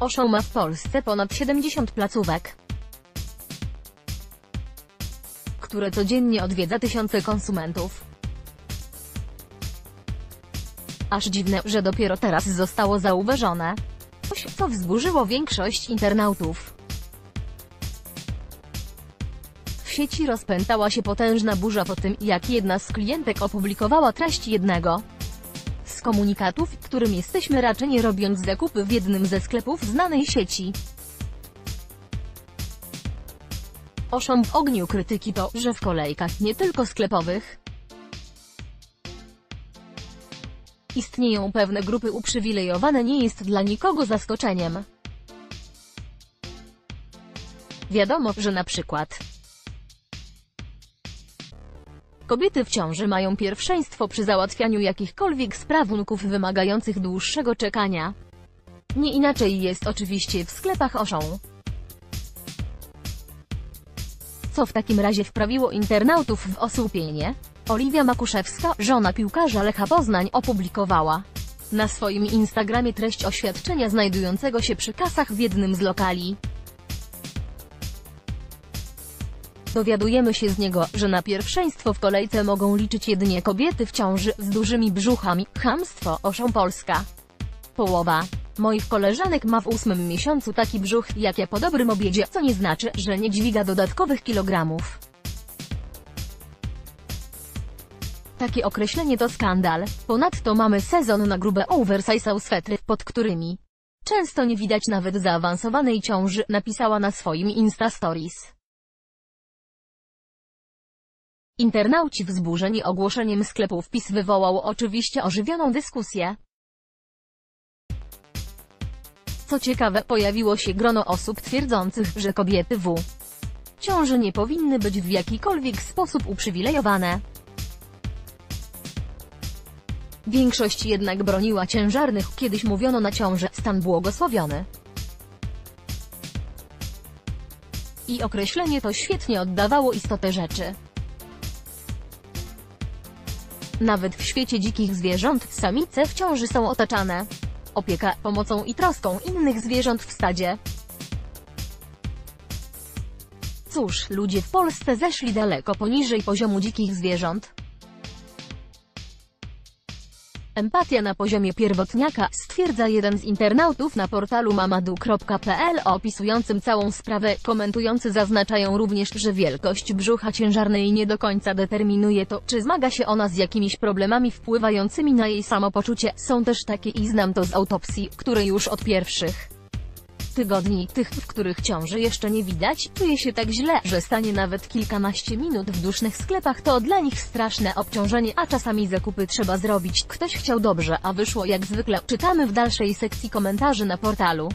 Oszą ma w Polsce ponad 70 placówek, które codziennie odwiedza tysiące konsumentów. Aż dziwne, że dopiero teraz zostało zauważone. Coś, co wzburzyło większość internautów. W sieci rozpętała się potężna burza po tym, jak jedna z klientek opublikowała treść jednego komunikatów, którym jesteśmy raczej nie robiąc zakupy w jednym ze sklepów znanej sieci. Oszą w ogniu krytyki to, że w kolejkach nie tylko sklepowych istnieją pewne grupy uprzywilejowane nie jest dla nikogo zaskoczeniem. Wiadomo, że na przykład Kobiety w ciąży mają pierwszeństwo przy załatwianiu jakichkolwiek sprawunków wymagających dłuższego czekania. Nie inaczej jest oczywiście w sklepach Oszą. Co w takim razie wprawiło internautów w osłupienie? Oliwia Makuszewska, żona piłkarza Lecha Poznań, opublikowała na swoim Instagramie treść oświadczenia znajdującego się przy kasach w jednym z lokali. Dowiadujemy się z niego, że na pierwszeństwo w kolejce mogą liczyć jedynie kobiety w ciąży, z dużymi brzuchami. Chamstwo, oszą Polska. Połowa moich koleżanek ma w ósmym miesiącu taki brzuch, jak ja po dobrym obiedzie, co nie znaczy, że nie dźwiga dodatkowych kilogramów. Takie określenie to skandal. Ponadto mamy sezon na grube oversize swetry, pod którymi często nie widać nawet zaawansowanej ciąży, napisała na swoim Insta Stories. Internauci wzburzeni ogłoszeniem sklepu wpis wywołał oczywiście ożywioną dyskusję. Co ciekawe, pojawiło się grono osób twierdzących, że kobiety w ciąży nie powinny być w jakikolwiek sposób uprzywilejowane. Większość jednak broniła ciężarnych, kiedyś mówiono na ciążę, stan błogosławiony. I określenie to świetnie oddawało istotę rzeczy. Nawet w świecie dzikich zwierząt, samice w ciąży są otaczane opieka, pomocą i troską innych zwierząt w stadzie. Cóż, ludzie w Polsce zeszli daleko poniżej poziomu dzikich zwierząt. Empatia na poziomie pierwotniaka, stwierdza jeden z internautów na portalu mamadu.pl opisującym całą sprawę. Komentujący zaznaczają również, że wielkość brzucha ciężarnej nie do końca determinuje to, czy zmaga się ona z jakimiś problemami wpływającymi na jej samopoczucie. Są też takie i znam to z autopsji, które już od pierwszych tygodni, tych, w których ciąży jeszcze nie widać, czuje się tak źle, że stanie nawet kilkanaście minut w dusznych sklepach to dla nich straszne obciążenie, a czasami zakupy trzeba zrobić. Ktoś chciał dobrze, a wyszło jak zwykle. Czytamy w dalszej sekcji komentarzy na portalu.